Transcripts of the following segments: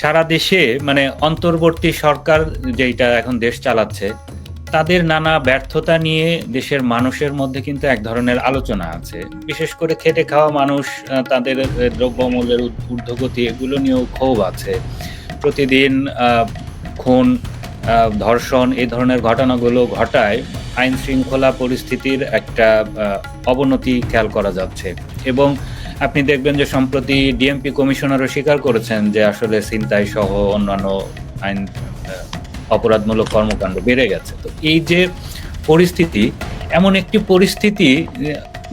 সারা দেশে মানে অন্তর্বর্তী সরকার যেটা এখন দেশ চালাচ্ছে, তাদের নানা ব্যর্থতা নিয়ে দেশের মানুষের মধ্যে কিন্তু এক ধরনের আলোচনা আছে। বিশেষ করে খেটে খাওয়া মানুষ তাদের দ্রব্যমূল্যের ঊর্ধ্ব- ঊর্ধ্বগতি, এগুলো নিয়েও ক্ষোভ আছে। প্রতিদিন খুন ধর্ষণ, এই ধরনের ঘটনাগুলো ঘটায় আইন শৃঙ্খলা পরিস্থিতির একটা অবনতি খেয়াল করা যাচ্ছে। এবং আপনি দেখবেন যে সম্প্রতি ডিএমপি কমিশনারও স্বীকার করেছেন যে আসলে ছিনতাই সহ অন্যান্য আইন অপরাধমূলক কর্মকাণ্ড বেড়ে গেছে। তো এই যে পরিস্থিতি, এমন একটি পরিস্থিতি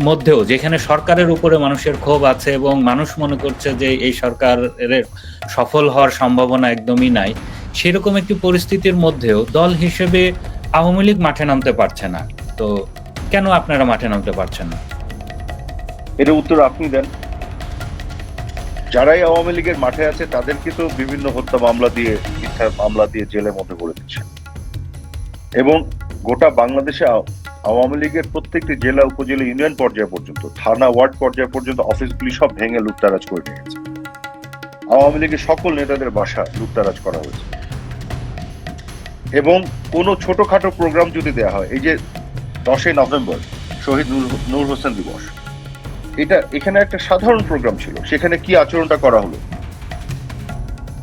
মধ্যেও যেখানে সরকারের উপরে মানুষের ক্ষোভ আছে এবং মানুষ মনে করছে যে এই সরকারের সফল হওয়ার সম্ভাবনা একদমই নাই, সেরকম একটি পরিস্থিতির মধ্যেও দল হিসেবে আওয়ামী লীগ মাঠে নামতে পারছে না। তো কেন আপনারা মাঠে নামতে পারছেন না? এর উত্তর আপনি দেন। যারাই আওয়ামী লীগের মাঠে আছে, তাদেরকে তো বিভিন্ন হত্যা মামলা দিয়ে, মিথ্যা মামলা দিয়ে জেলের মধ্যে করে দিচ্ছে এবং গোটা বাংলাদেশে আওয়ামী লীগের প্রত্যেকটি জেলা, উপজেলা, ইউনিয়ন পর্যায় পর্যন্ত, থানা, ওয়ার্ড পর্যায় পর্যন্ত অফিসগুলি সব ভেঙে লুটতারাজ করে নিয়ে গেছে। আওয়ামী লীগের সকল নেতাদের বাসা লুটতারাজ করা হয়েছে। এবং কোনো ছোটখাটো প্রোগ্রাম যদি দেওয়া হয়, এই যে দশই নভেম্বর, শহীদ নূর হোসেন দিবস এটা এখানে একটা সাধারণ প্রোগ্রাম ছিল। সেখানে কি আচরণটা করা হলো?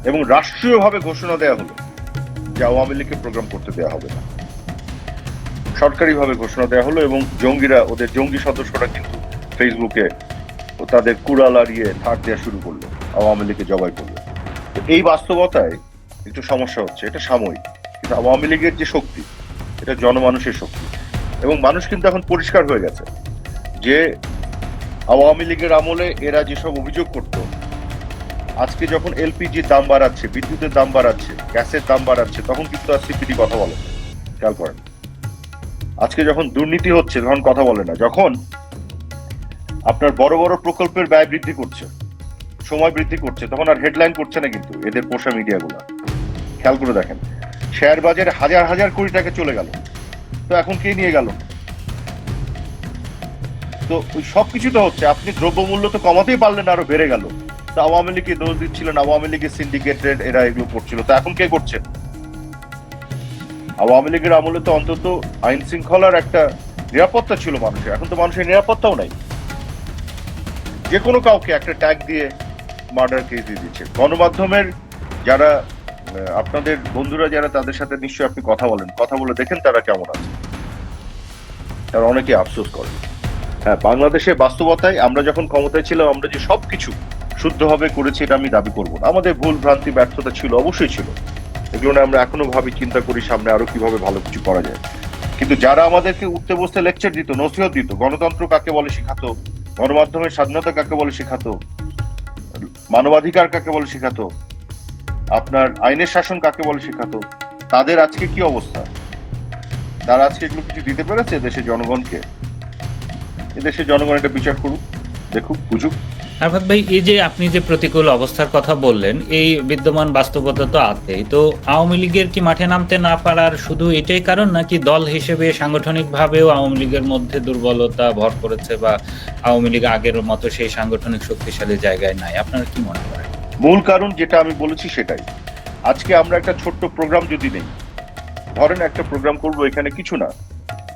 এবং রাষ্ট্রীয়ভাবে ঘোষণা দেওয়া হলো যে আওয়ামী লীগকে প্রোগ্রাম করতে দেওয়া হবে না। সরকারিভাবে ঘোষণা দেওয়া হলো এবং জঙ্গিরা, ওদের জঙ্গি সদস্যরা কিন্তু ফেসবুকে তাদের কুড়াল আড়িয়ে থাক দেওয়া শুরু করল, আওয়ামী লীগকে জবাই করল। তো এই বাস্তবতায় একটু সমস্যা হচ্ছে, এটা সাময়িক। কিন্তু আওয়ামী লীগের যে শক্তি, এটা জনমানুষের শক্তি। এবং মানুষ কিন্তু এখন পরিষ্কার হয়ে গেছে যে আওয়ামী লীগের আমলে এরা যেসব অভিযোগ করত, আজকে যখন এলপিজির দাম বাড়াচ্ছে, বিদ্যুতের দাম বাড়াচ্ছে, গ্যাসের দাম বাড়াচ্ছে, তখন কিন্তু আর সিপিডি কথা বলে। খেয়াল করেন। আজকে যখন দুর্নীতি হচ্ছে, তখন কথা বলে না। যখন আপনার বড় বড় প্রকল্পের ব্যয় বৃদ্ধি করছে, সময় বৃদ্ধি করছে, তখন আর হেডলাইন করছে না কিন্তু এদের পোষা মিডিয়াগুলো খেয়াল করে দেখেন শেয়ার বাজারে হাজার হাজার কোটি টাকা চলে গেল। তো এখন কে নিয়ে গেল? তো ওই সবকিছু তো হচ্ছে। আপনি দ্রব্যমূল্য তো কমাতেই পারলেন আরও বেড়ে গেল। তো আওয়ামী লীগকে দোষ দিচ্ছিলেন, আওয়ামী লীগের সিন্ডিকেটেড এরা এগুলো করছিল। তো এখন কে করছে? আওয়ামী লীগের আমলে তো অন্তত আইন শৃঙ্খলার একটা নিরাপত্তা ছিল মানুষের। এখন তো মানুষের নিরাপত্তাও নাই। যে কোনো কাউকে একটা ট্যাগ দিয়ে মার্ডার কেস দিয়ে দিচ্ছে। গণমাধ্যমের যারা আপনাদের বন্ধুরা যারা তাদের সাথে নিশ্চয়ই আপনি কথা বলেন। কথা বলে দেখেন তারা কেমন আছে। তারা অনেকে আফসোস করে। হ্যাঁ বাংলাদেশের বাস্তবতায় আমরা যখন ক্ষমতায় ছিলাম, আমরা যে সবকিছু শুদ্ধভাবে করেছি, এটা আমি দাবি করব না। আমাদের ভুল ভ্রান্তি ব্যর্থতা ছিল, অবশ্যই ছিল। এগুলো নিয়ে আমরা এখনও ভাবি, চিন্তা করি, সামনে আরও কীভাবে ভালো কিছু করা যায়। কিন্তু যারা আমাদেরকে উঠতে বসতে লেকচার দিত, নসিহত দিত, গণতন্ত্র কাকে বলে শেখাতো, গণমাধ্যমের স্বাধীনতা কাকে বলে শেখাতো, মানবাধিকার কাকে বলে শেখাতো, আপনার আইনের শাসন কাকে বলে শেখাতো, তাদের আজকে কি অবস্থা? তারা আজকে এগুলো কিছু দিতে পেরেছে দেশের জনগণকে? এদেশের জনগণ এটা বিচার করুক দেখুক বুঝুক। আরফাত ভাই এই যে আপনি যে প্রতিকূল অবস্থার কথা বললেন এই বিদ্যমান বাস্তবতা তো আছেই। তো আওয়ামী লীগের কি মাঠে নামতে না পারার শুধু এটাই কারণ নাকি দল হিসেবে সাংগঠনিকভাবেও আওয়ামী লীগের মধ্যে দুর্বলতা ভর করেছে বা আওয়ামী লীগ আগের মতো সেই সাংগঠনিক শক্তিশালী জায়গায় নাই? আপনারা কি মনে করেন? মূল কারণ যেটা আমি বলেছি সেটাই। আজকে আমরা একটা ছোট্ট প্রোগ্রাম যদি নেই ধরেন একটা প্রোগ্রাম করব এখানে কিছু না।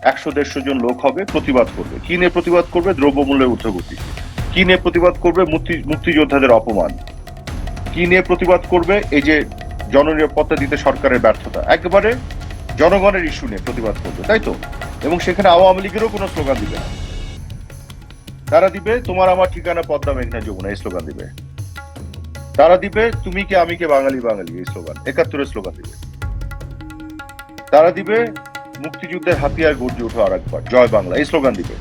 একশো দেড়শো জন লোক হবে, প্রতিবাদ করবে। কি নিয়ে প্রতিবাদ করবে? দ্রব্যমূল্যের ঊর্ধ্বগতি। কি নিয়ে প্রতিবাদ করবে? মুক্তি, মুক্তিযোদ্ধাদের অপমান। কি নিয়ে প্রতিবাদ করবে? এই যে জননিরাপত্তা দিতে সরকারের ব্যর্থতা। একেবারে জনগণের ইস্যু নিয়ে প্রতিবাদ করবে, তাই তো? এবং সেখানে আওয়ামী লীগেরও কোনো স্লোগান দিবে না। তারা দিবে, তোমার আমার ঠিকানা পদ্মা মেঘনা যমুনা, এই স্লোগান দিবে। তারা দিবে, তুমি কে, আমি কে, বাঙালি বাঙালি, এই স্লোগান। একাত্তরের স্লোগান দিবে। তারা দিবে মুক্তিযুদ্ধের হাতিয়ার গর্জে উঠো আর একবার জয় বাংলা এই স্লোগান দিবে।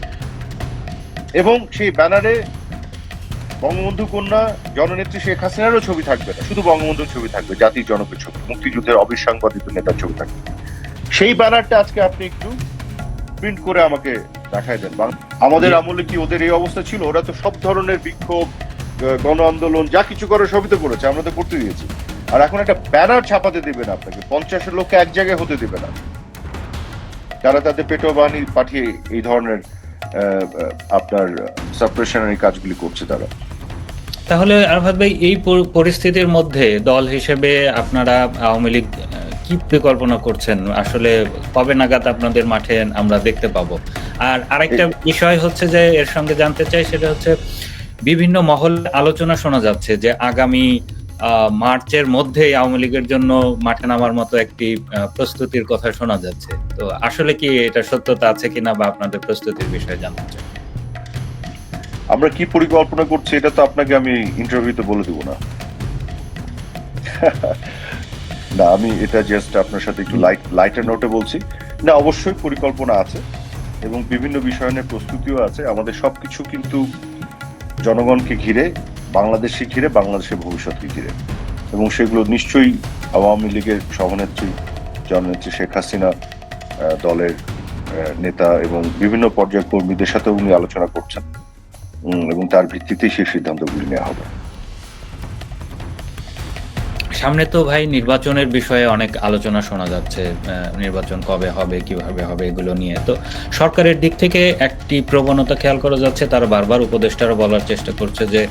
এবং সেই ব্যানারে বঙ্গবন্ধু কন্যা জননেত্রী শেখ হাসিনারও ছবি থাকবে না। শুধু বঙ্গবন্ধুর ছবি থাকবে জাতির জনকের ছবি। মুক্তিযুদ্ধের অবিসংবাদিত নেতার ছবি থাকবে। সেই ব্যানারটা আজকে আপনি একটু প্রিন্ট করে আমাকে দেখায় দেন। বাং- আমাদের আমলে কি ওদের এই অবস্থা ছিল? ওরা তো সব ধরনের বিক্ষোভ গণ আন্দোলন যা কিছু করে সবই তো করেছে। আমরা তো করতে দিয়েছি। আর এখন একটা ব্যানার ছাপাতে দেবে না আপনাকে। পঞ্চাশের লোককে এক জায়গায় হতে দেবে না। তারা তাদের পেটো বাহিনী পাঠিয়ে এই ধরনের আপনার সাপ্রেশনারি কাজগুলি করছে তারা। তাহলে আরফাত ভাই এই পরিস্থিতির মধ্যে দল হিসেবে আপনারা আওয়ামী লীগ কি পরিকল্পনা করছেন? আসলে কবে নাগাদ আপনাদের মাঠে আমরা দেখতে পাবো? আর আরেকটা বিষয় হচ্ছে যে এর সঙ্গে জানতে চাই সেটা হচ্ছে বিভিন্ন মহল আলোচনা শোনা যাচ্ছে যে আগামী মার্চের মধ্যেই আওয়ামী লীগের জন্য মাঠে নামার মতো একটি প্রস্তুতির কথা শোনা যাচ্ছে। তো আসলে কি এটা সত্যতা আছে কিনা বা আপনাদের প্রস্তুতির বিষয়ে জানতে চাই। আমরা কি পরিকল্পনা করছি এটা তো আপনাকে আমি ইন্টারভিউতে বলে দিব না। না, আমি এটা জাস্ট আপনার সাথে একটু লাইট লাইটার নোটে বলছি। না, অবশ্যই পরিকল্পনা আছে এবং বিভিন্ন বিষয় নিয়ে প্রস্তুতিও আছে। আমাদের সবকিছু কিন্তু জনগণকে ঘিরে বাংলাদেশকে ঘিরে, বাংলাদেশের ভবিষ্যৎকে ঘিরে। এবং সেগুলো নিশ্চয়ই আওয়ামী লীগের সভানেত্রী, জননেত্রী শেখ হাসিনা দলের নেতা এবং বিভিন্ন পর্যায়ের কর্মীদের সাথে উনি আলোচনা করছেন। এবং তার ভিত্তিতেই সেই সিদ্ধান্তগুলি নেওয়া হবে। সামনে তো ভাই নির্বাচনের বিষয়ে অনেক আলোচনা শোনা যাচ্ছে নির্বাচন কবে হবে, কীভাবে হবে এগুলো নিয়ে। তো সরকারের দিক থেকে একটি প্রবণতা খেয়াল করা যাচ্ছে, তারা বারবার উপদেষ্টারা বলার চেষ্টা করছে যে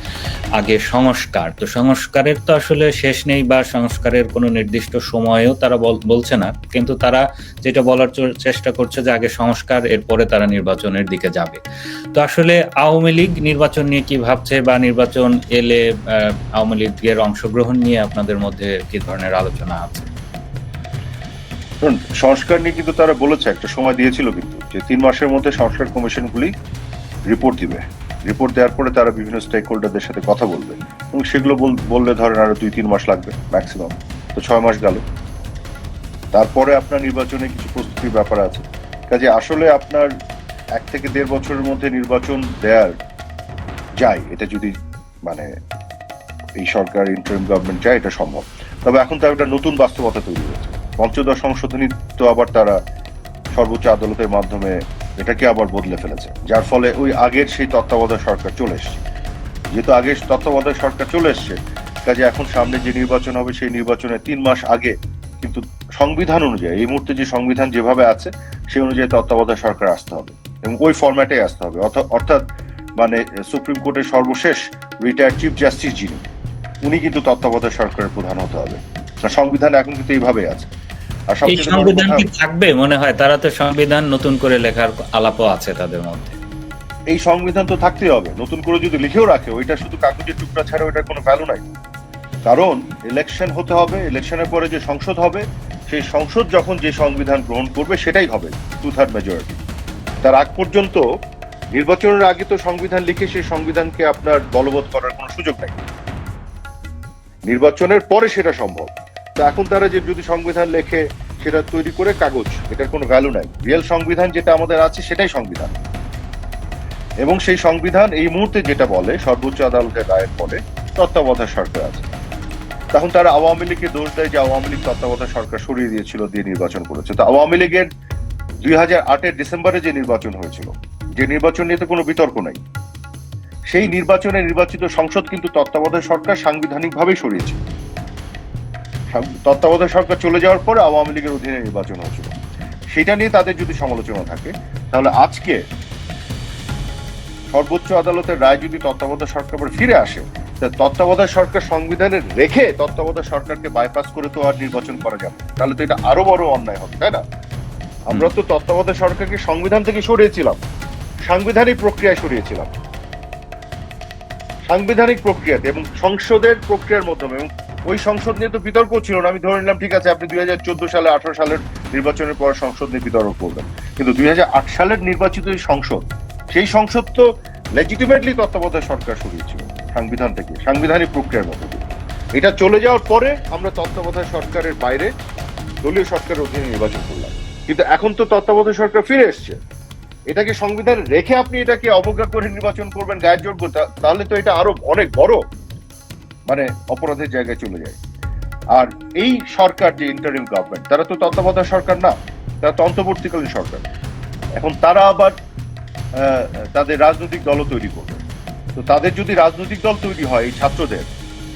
আগে সংস্কার। তো সংস্কারের তো আসলে শেষ নেই বা সংস্কারের কোনো নির্দিষ্ট সময়েও তারা বল- বলছে না। কিন্তু তারা যেটা বলার চেষ্টা করছে যে আগে সংস্কার, এরপরে তারা নির্বাচনের দিকে যাবে। তো আসলে আওয়ামী লীগ নির্বাচন নিয়ে কি ভাবছে বা নির্বাচন এলে আওয়ামী লীগের অংশগ্রহণ নিয়ে আপনাদের মধ্যে কি ধরনের আলোচনা আছে? সংস্কার নিয়ে কিন্তু তারা বলেছে, একটা সময় দিয়েছিল কিন্তু, যে তিন মাসের মধ্যে সংস্কার কমিশনগুলি রিপোর্ট দিবে। রিপোর্ট দেওয়ার পরে তারা বিভিন্ন স্টেক হোল্ডারদের সাথে কথা বলবে এবং সেগুলো বল- বললে ধরেন আরও দুই, তিন মাস লাগবে ম্যাক্সিমাম তো ছয় মাস গেল। তারপরে আপনার নির্বাচনে কিছু প্রস্তুতির ব্যাপার আছে। কাজে আসলে আপনার এক থেকে দেড় বছরের মধ্যে নির্বাচন দেয়ার যায়, এটা যদি মানে এই সরকার ইন্টারিম গভর্নমেন্ট চায় এটা সম্ভব। তবে এখন তার একটা নতুন বাস্তবতা তৈরি হয়েছে। পঞ্চদশ সংশোধনী তো আবার তারা সর্বোচ্চ আদালতের মাধ্যমে এটাকে আবার বদলে ফেলেছে। যার ফলে ওই আগের সেই তত্ত্বাবধায়ক সরকার চলে এসছে। যেহেতু আগের তত্ত্বাবধায়ক সরকার চলে এসছে, কাজে এখন সামনে যে নির্বাচন হবে, সেই নির্বাচনে তিন মাস আগে কিন্তু সংবিধান অনুযায়ী, এই মুহূর্তে যে সংবিধান যেভাবে আছে, সেই অনুযায়ী তত্ত্বাবধায়ক সরকার আসতে হবে এবং ওই ফরম্যাটে আসতে হবে। অর্থ- অর্থাৎ মানে সুপ্রিম কোর্টের সর্বশেষ রিটায়ার্ড চিফ জাস্টিস যিনি উনি কিন্তু তত্ত্বাবধায়ক সরকারের প্রধান হতে হবে। সংবিধান এখন কিন্তু এইভাবে আছে। আর এই সংবিধান কি থাকবে মনে হয়? তারা তো সংবিধান নতুন করে লেখার আলাপও আছে তাদের মধ্যে। এই সংবিধান তো থাকতেই হবে। নতুন করে যদি লিখেও রাখে ওইটা শুধু কাগজের টুকরা ছাড়া ওইটার কোনো ভ্যালু নাই। কারণ ইলেকশন হতে হবে ইলেকশনের পরে যে সংসদ হবে সেই সংসদ যখন যে সংবিধান গ্রহণ করবে সেটাই হবে টু থার্ড মেজরিটি তার আগ পর্যন্ত নির্বাচনের আগে তো সংবিধান লিখে সেই সংবিধানকে আপনার বলবৎ করার কোনো সুযোগ নাই। নির্বাচনের পরে সেটা সম্ভব। তো এখন তারা যে যদি সংবিধান লেখে, সেটা তৈরি করে কাগজ, এটার কোনো ভ্যালু নাই। রিয়েল সংবিধান যেটা আমাদের আছে, সেটাই সংবিধান। এবং সেই সংবিধান এই মুহূর্তে যেটা বলে, সর্বোচ্চ আদালতের রায়ের ফলে তত্ত্বাবধায়ক সরকার আছে। তখন তারা আওয়ামী লীগকে দোষ দেয় যে আওয়ামী লীগ তত্ত্বাবধায়ক সরকার সরিয়ে দিয়েছিল, দিয়ে নির্বাচন করেছে। তো আওয়ামী লীগের দুই হাজার আটের ডিসেম্বরে যে নির্বাচন হয়েছিল, যে নির্বাচন নিয়ে তো কোনো বিতর্ক নাই। সেই নির্বাচনে নির্বাচিত সংসদ কিন্তু তত্ত্বাবধায়ক সরকার সাংবিধানিকভাবেই সরিয়েছে। তত্ত্বাবধায়ক সরকার চলে যাওয়ার পর আওয়ামী লীগের অধীনে নির্বাচন হয়েছিল। সেটা নিয়ে তাদের যদি সমালোচনা থাকে তাহলে আজকে সর্বোচ্চ আদালতের রায় যদি তত্ত্বাবধায়ক সরকার আবার ফিরে আসে তা তত্ত্বাবধায়ক সরকার সংবিধানে রেখে তত্ত্বাবধায়ক সরকারকে বাইপাস করে তো আর নির্বাচন করা যাবে তাহলে তো এটা আরও বড় অন্যায় হবে তাই না? আমরা তো তত্ত্বাবধায়ক সরকারকে সংবিধান থেকে সরিয়েছিলাম। সাংবিধানিক প্রক্রিয়ায় সরিয়েছিলাম। সাংবিধানিক প্রক্রিয়াতে এবং সংসদের প্রক্রিয়ার মাধ্যমে, এবং ওই সংসদ নিয়ে তো বিতর্ক ছিল না। আমি ধরে নিলাম, ঠিক আছে, আপনি দুই হাজার চোদ্দ সালে, আঠারো সালের নির্বাচনের পর সংসদ নিয়ে বিতর্ক করবেন। কিন্তু দুই হাজার আট সালের নির্বাচিত এই সংসদ, সেই সংসদ তো লেজিটিমেটলি তত্ত্বাবধায়ক সরকার সরিয়েছিল, সংবিধান থেকে, সাংবিধানিক প্রক্রিয়ার মধ্যে। এটা চলে যাওয়ার পরে আমরা তত্ত্বাবধায়ক সরকারের বাইরে দলীয় সরকারের অধীনে নির্বাচন করলাম। কিন্তু এখন তো তত্ত্বাবধায়ক সরকার ফিরে এসছে। এটাকে সংবিধান রেখে আপনি এটাকে অবজ্ঞা করে নির্বাচন করবেন গায়ের জোর করে, তা- তাহলে তো এটা আরও অনেক বড় মানে অপরাধের জায়গায় চলে যায়। আর এই সরকার যে ইন্টারিম গভর্নমেন্ট তারা তো তত্ত্বাবধায়ক সরকার না তারা তো অন্তর্বর্তীকালীন সরকার। এখন তারা আবার তাদের রাজনৈতিক দলও তৈরি করবে। তো তাদের যদি রাজনৈতিক দল তৈরি হয় এই ছাত্রদের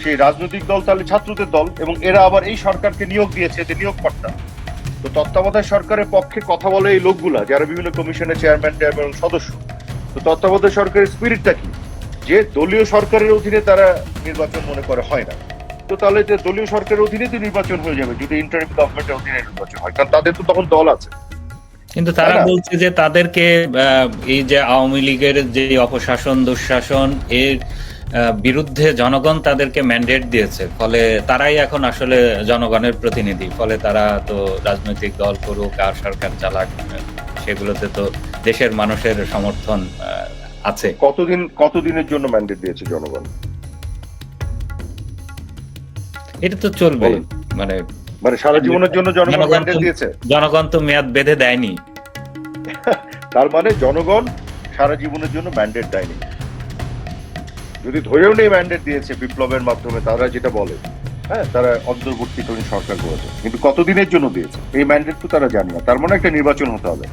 সেই রাজনৈতিক দল তাহলে ছাত্রদের দল এবং এরা আবার এই সরকারকে নিয়োগ দিয়েছে যে নিয়োগকর্তা। তো তত্ত্বাবধায়ক সরকারের পক্ষে কথা বলে এই লোকগুলা যারা বিভিন্ন কমিশনের চেয়ারম্যান চেয়ারম্যান এবং সদস্য। তো তত্ত্বাবধায়ক সরকারের স্পিরিটটা কি? যে দলীয় সরকারের অধীনে তারা নির্বাচন মনে করে হয় না। তো তাহলে যে দলীয় সরকারের অধীনে তো নির্বাচন হয়ে যাবে যদি ইন্টারিম গভর্নমেন্টের অধীনে নির্বাচন হয়। কারণ তাদের তো তখন দল আছে। কিন্তু তারা বলছে যে তাদেরকে এই যে আওয়ামী লীগের যে অপশাসন দুঃশাসন এর বিরুদ্ধে জনগণ তাদেরকে ম্যান্ডেট দিয়েছে। ফলে তারাই এখন আসলে জনগণের প্রতিনিধি। ফলে তারা তো রাজনৈতিক দল করুক আর সরকার চালাক সেগুলোতে তো দেশের মানুষের সমর্থন আছে। কতদিন কতদিনের জন্য ম্যান্ডেট দিয়েছে জনগণ? এটা তো চলবে। মানে মানে সারা জীবনের জন্য জনগণ ম্যান্ডেট দিয়েছে? জনগণ তো মেয়াদ বেঁধে দেয়নি। তার মানে জনগণ সারা জীবনের জন্য ম্যান্ডেট দেয়নি। যদি ধরেও নেই ম্যান্ডেট দিয়েছে বিপ্লবের মাধ্যমে, তারা যেটা বলে হ্যাঁ তারা অন্তর্বর্তীকালীন সরকার করেছে। কিন্তু কতদিনের জন্য দিয়েছে? এই ম্যান্ডেট তো তারা জানে না। তার মানে একটা নির্বাচন হতে হবে।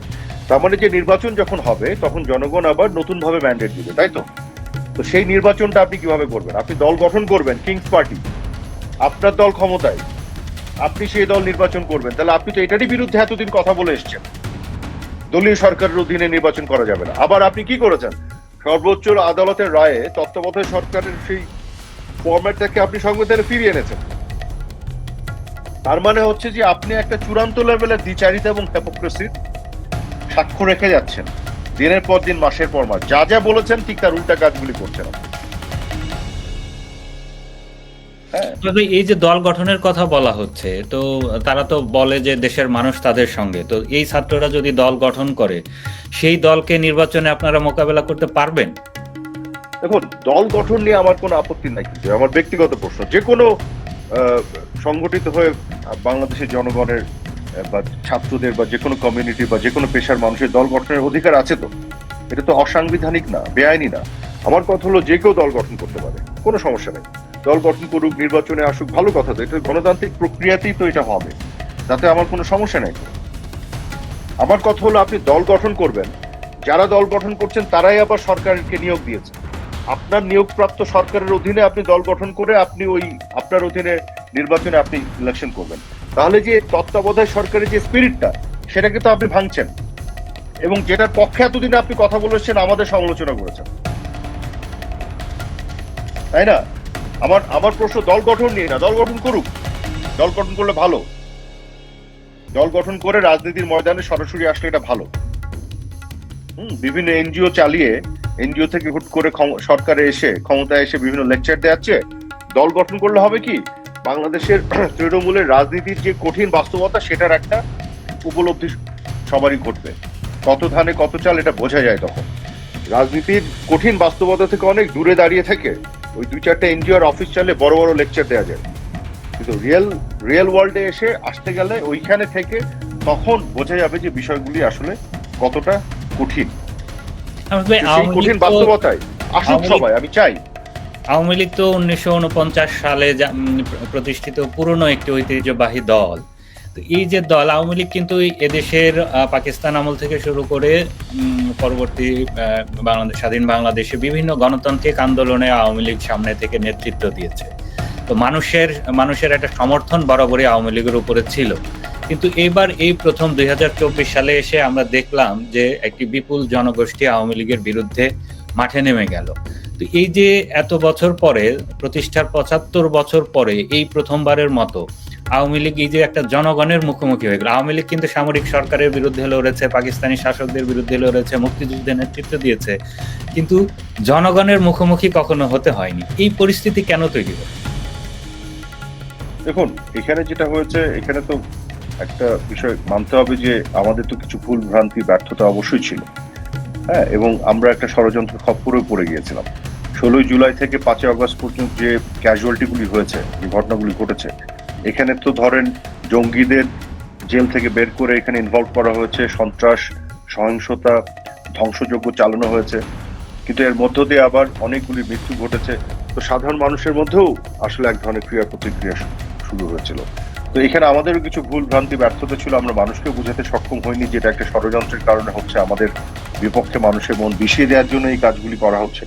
তার মানে যে নির্বাচন যখন হবে, তখন জনগণ আবার নতুন ভাবে ম্যান্ডেট দিবে, তাই তো? তো সেই নির্বাচনটা আপনি কীভাবে করবেন? আপনি দল গঠন করবেন কিংস পার্টি আপনার দল ক্ষমতায়। আপনি সেই দল নির্বাচন করবেন। তাহলে আপনি তো এটারই বিরুদ্ধে এতদিন কথা বলে এসছেন। দলীয় সরকারের অধীনে নির্বাচন করা যাবে না। আবার আপনি কি করেছেন? সর্বোচ্চ আদালতের রায়ে তত্ত্বাবধায়ক সরকারের সেই ফর্ম্যাটটাকে আপনি সংবিধানে ফিরিয়ে এনেছেন। তার মানে হচ্ছে যে আপনি একটা চূড়ান্ত লেভেলের দ্বিচারিতা এবং হ্যাপোক্রেসির সাক্ষ্য রেখে যাচ্ছেন। দিনের পর দিন, মাসের পর মাস। যা যা বলেছেন, ঠিক তার উল্টা কাজগুলি করছেন আপনি। এই যে দল গঠনের কথা বলা হচ্ছে তো তারা তো বলে যে দেশের মানুষ তাদের সঙ্গে। তো এই ছাত্ররা যদি দল গঠন করে সেই দলকে নির্বাচনে আপনারা মোকাবেলা করতে পারবেন? দেখুন দল গঠন নিয়ে আমার কোনো আপত্তি নাই কিন্তু আমার ব্যক্তিগত প্রশ্ন। যে কোনো সংগঠিত হয়ে বাংলাদেশের জনগণের বা ছাত্রদের বা যে কোনো কমিউনিটি বা যে কোনো পেশার মানুষের দল গঠনের অধিকার আছে তো? এটা তো অসাংবিধানিক না বেআইনি না। আমার কথা হলো যে কেউ দল গঠন করতে পারে, কোনো সমস্যা নেই। দল গঠন করুক, নির্বাচনে আসুক, ভালো কথা তো, এটা গণতান্ত্রিক প্রক্রিয়াতেই তো এটা হবে। তাতে আমার কোনো সমস্যা নেই। আমার কথা হলো আপনি দল গঠন করবেন। যারা দল গঠন করছেন, তারাই আবার সরকারকে নিয়োগ দিয়েছে। আপনার নিয়োগপ্রাপ্ত সরকারের অধীনে আপনি দল গঠন করে আপনি ওই আপনার অধীনে নির্বাচনে আপনি ইলেকশন করবেন। তাহলে যে তত্ত্বাবধায়ক সরকারের যে স্পিরিটটা সেটাকে তো আপনি ভাঙছেন। এবং যেটার পক্ষে এতদিন আপনি কথা বলেছেন, আমাদের সমালোচনা করেছেন। তাই না? আমার আমার প্রশ্ন দল গঠন নিয়ে না দল গঠন করুক। দল গঠন করলে ভালো। দল গঠন করে রাজনীতির ময়দানে সরাসরি আসলে এটা ভালো। হুম, বিভিন্ন এনজিও চালিয়ে এনজিও থেকে হুট করে সরকারে এসে ক্ষমতায় এসে বিভিন্ন লেকচার দেওয়াচ্ছে দল গঠন করলে হবে কি? বাংলাদেশের তৃণমূলের রাজনীতির যে কঠিন বাস্তবতা সেটার একটা উপলব্ধি সবারই ঘটবে। কত ধানে কত চাল এটা বোঝা যায় তখন। রাজনীতির কঠিন বাস্তবতা থেকে অনেক দূরে দাঁড়িয়ে থেকে ওই দুই চারটা এনজিওর অফিস চালে বড় বড় লেকচার দেওয়া যায়। কিন্তু রিয়েল রিয়েল ওয়ার্ল্ডে এসে আসতে গেলে ওইখানে থেকে তখন বোঝা যাবে যে বিষয়গুলি আসলে কতটা কঠিন। কঠিন বাস্তবতায় আসুক সবাই আমি চাই। আওয়ামী লীগ তো উনিশশো উনপঞ্চাশ সালে প্রতিষ্ঠিত পুরনো একটি ঐতিহ্যবাহী দল। এই যে দল, আওয়ামী লীগ কিন্তু এদেশের পাকিস্তান আমল থেকে শুরু করে পরবর্তী বাংলাদেশ, স্বাধীন বাংলাদেশে বিভিন্ন গণতান্ত্রিক আন্দোলনে আওয়ামী লীগ সামনে থেকে নেতৃত্ব দিয়েছে। তো মানুষের মানুষের একটা সমর্থন বরাবরই আওয়ামী লীগের উপরে ছিল। কিন্তু এবার এই প্রথম দুই হাজার চব্বিশ সালে এসে আমরা দেখলাম যে একটি বিপুল জনগোষ্ঠী আওয়ামী লীগের বিরুদ্ধে মাঠে নেমে গেল। তো এই যে এত বছর পরে, প্রতিষ্ঠার পঁচাত্তর বছর পরে, এই প্রথমবারের মতো আওয়ামী লীগ এই যে একটা জনগণের মুখোমুখি হয়ে গেল। আওয়ামী লীগ কিন্তু সামরিক সরকারের বিরুদ্ধে লড়েছে, পাকিস্তানি শাসকদের বিরুদ্ধে লড়েছে মুক্তিযুদ্ধে নেতৃত্ব দিয়েছে। কিন্তু জনগণের মুখোমুখি কখনো হতে হয়নি। এই পরিস্থিতি কেন তৈরি হয় দেখুন, এখানে যেটা হয়েছে, এখানে তো একটা বিষয় মানতে হবে যে আমাদের তো কিছু ভুল ভ্রান্তি, ব্যর্থতা অবশ্যই ছিল। হ্যাঁ এবং আমরা একটা ষড়যন্ত্র খপ্পরে পড়ে গিয়েছিলাম। ষোলোই জুলাই থেকে পাঁচই আগস্ট পর্যন্ত যে ক্যাজুয়ালিটিগুলি হয়েছে, যে ঘটনাগুলি ঘটেছে এখানে তো ধরেন জঙ্গিদের জেল থেকে বের করে এখানে ইনভলভ করা হয়েছে সন্ত্রাস সহিংসতা ধ্বংসযজ্ঞ চালানো হয়েছে। কিন্তু এর মধ্য দিয়ে আবার অনেকগুলি মৃত্যু ঘটেছে। তো সাধারণ মানুষের মধ্যেও আসলে এক ধরনের ক্রিয়া প্রতিক্রিয়া শুরু হয়েছিল। তো এখানে আমাদেরও কিছু ভুল ভ্রান্তি ব্যর্থতা ছিল। আমরা মানুষকে বোঝাতে সক্ষম হইনি যেটা একটা ষড়যন্ত্রের কারণে হচ্ছে আমাদের বিপক্ষে মানুষের মন বিষিয়ে দেওয়ার জন্য এই কাজগুলি করা হচ্ছে।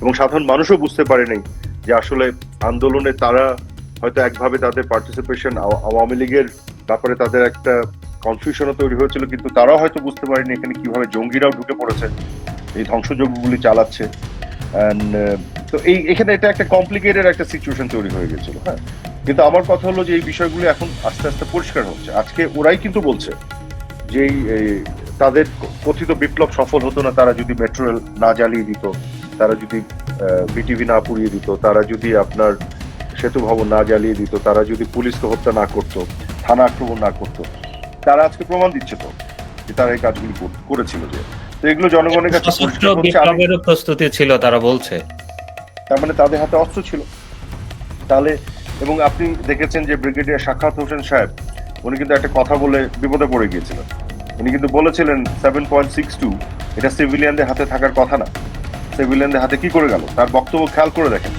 এবং সাধারণ মানুষও বুঝতে পারেনি যে আসলে আন্দোলনে তারা হয়তো একভাবে তাদের পার্টিসিপেশন আওয়ামী লীগের ব্যাপারে তাদের একটা কনফিউশনও তৈরি হয়েছিল কিন্তু তারাও হয়তো বুঝতে পারেনি এখানে কীভাবে জঙ্গিরাও ঢুকে পড়েছে এই ধ্বংসযজ্ঞগুলি চালাচ্ছে। And, আহ, তো এই এখানে এটা একটা কমপ্লিকেটেড একটা সিচুয়েশন তৈরি হয়ে গেছিল হ্যাঁ। কিন্তু আমার কথা হলো যে এই বিষয়গুলো এখন আস্তে আস্তে পরিষ্কার হচ্ছে। আজকে ওরাই কিন্তু বলছে যে তাদের কথিত বিপ্লব সফল হতো না তারা যদি মেট্রো না জ্বালিয়ে দিত তারা যদি বিটিভি না পুড়িয়ে দিত তারা যদি আপনার সেতু ভবন না জ্বালিয়ে দিত তারা যদি পুলিশকে হত্যা না করতো থানা আক্রমণ না করতো তারা আজকে প্রমাণ দিচ্ছে তো যে তারা এই কাজগুলি করেছিল যে। তো এগুলো জনগণের কাছে প্রস্তুতি ছিল তারা বলছে। তার মানে তাদের হাতে অস্ত্র ছিল। তাহলে এবং আপনি দেখেছেন যে ব্রিগেডিয়ার সাক্ষাৎ হোসেন সাহেব উনি কিন্তু একটা কথা বলে বিপদে পড়ে গিয়েছিলেন। উনি কিন্তু বলেছিলেন সেভেন পয়েন্ট সিক্স টু এটা সিভিলিয়ানদের হাতে থাকার কথা না। সিভিলিয়ানদের হাতে কি করে গেল? তার বক্তব্য খেয়াল করে দেখেন।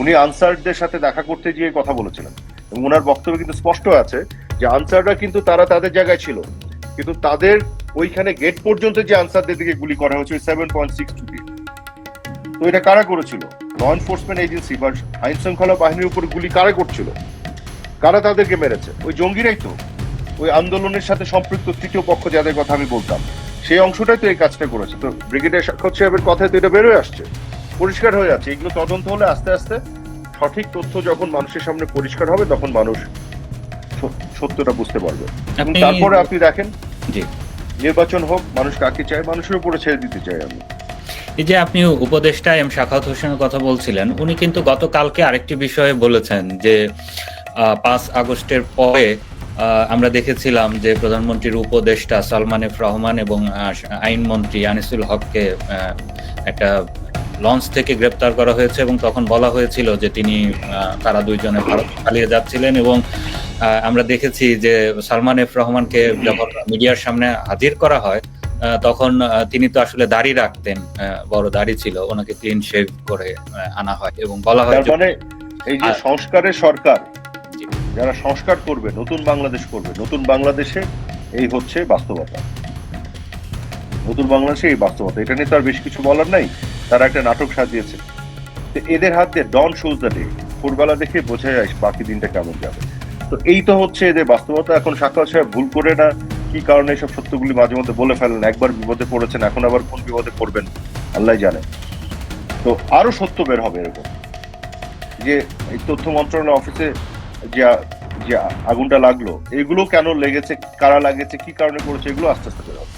উনি আনসারদের সাথে দেখা করতে গিয়ে কথা বলেছিলেন। এবং ওনার বক্তব্যে কিন্তু স্পষ্ট আছে যে আনসাররা কিন্তু তারা তাদের জায়গায় ছিল। কিন্তু তাদের ওইখানে গেট পর্যন্ত যে আনসারদের দিকে গুলি করা হয়েছে সেভেন পয়েন্ট সিক্স টু তো এটা কারা করেছিল? ল এনফোর্সমেন্ট এজেন্সি বা আইন শৃঙ্খলা বাহিনীর উপর গুলি কারা করছিল? কারা তাদেরকে মেরেছে? ওই জঙ্গিরাই তো। ওই আন্দোলনের সাথে সম্পৃক্ত তৃতীয় পক্ষ যাদের কথা আমি বলতাম, সেই অংশটাই তো এই কাজটা করেছে। তো ব্রিগেডিয়ার সাক্ষর সাহেবের কথায় তো এটা বেরোয় আসছে। পরিষ্কার হয়ে যাচ্ছে। এগুলো তদন্ত হলে আস্তে আস্তে সঠিক তথ্য যখন মানুষের সামনে পরিষ্কার হবে তখন মানুষ সত্যটা বুঝতে পারবে। এবং তারপরে আপনি দেখেন জি। নির্বাচন হোক মানুষ কাকে চায় মানুষের উপরে ছেড়ে দিতে চাই আমি। এই যে আপনি উপদেষ্টা এম শাখাত হোসেনের কথা বলছিলেন উনি কিন্তু গতকালকে আরেকটি বিষয়ে বলেছেন যে পাঁচ আগস্টের পরে আমরা দেখেছিলাম যে প্রধানমন্ত্রীর উপদেষ্টা সালমান এফ রহমান এবং আইনমন্ত্রী আনিসুল হককে একটা লঞ্চ থেকে গ্রেপ্তার করা হয়েছে এবং তখন বলা হয়েছিল যে তিনি তারা দুইজনে ভারত পালিয়ে যাচ্ছিলেন এবং আমরা দেখেছি যে সালমান এফ রহমানকে যখন মিডিয়ার সামনে হাজির করা হয় তখন তিনি তো আসলে দাড়ি রাখতেন বড় দাড়ি ছিল ওনাকে ক্লিন শেভ করে আনা হয় এবং বলা হয় মানে এই যে সংস্কারের সরকার যারা সংস্কার করবে নতুন বাংলাদেশ করবে নতুন বাংলাদেশে এই হচ্ছে বাস্তবতা। নতুন বাংলাদেশে এই বাস্তবতা। এটা নিয়ে তো আর বেশ কিছু বলার নাই। তারা একটা নাটক সাজিয়েছে। তো এদের হাত ডন শোজ দ্য ডে ভোরবেলা দেখে বোঝা যায় বাকি দিনটা কেমন যাবে। তো এই তো হচ্ছে এদের বাস্তবতা। এখন সাক্ষাৎ সাহেব ভুল করে না কি কারণে এসব সত্যগুলি মাঝে মধ্যে বলে ফেলেন, একবার বিপদে পড়েছেন, এখন আবার কোন বিপদে পড়বেন আল্লাহ জানে। তো আরও সত্য বের হবে এরকম। যে এই তথ্য মন্ত্রণালয় অফিসে যে যে আগুনটা লাগল, এগুলো কেন লেগেছে, কারা লাগেছে কি কারণে করেছে, এগুলো আস্তে আস্তে বের হবে।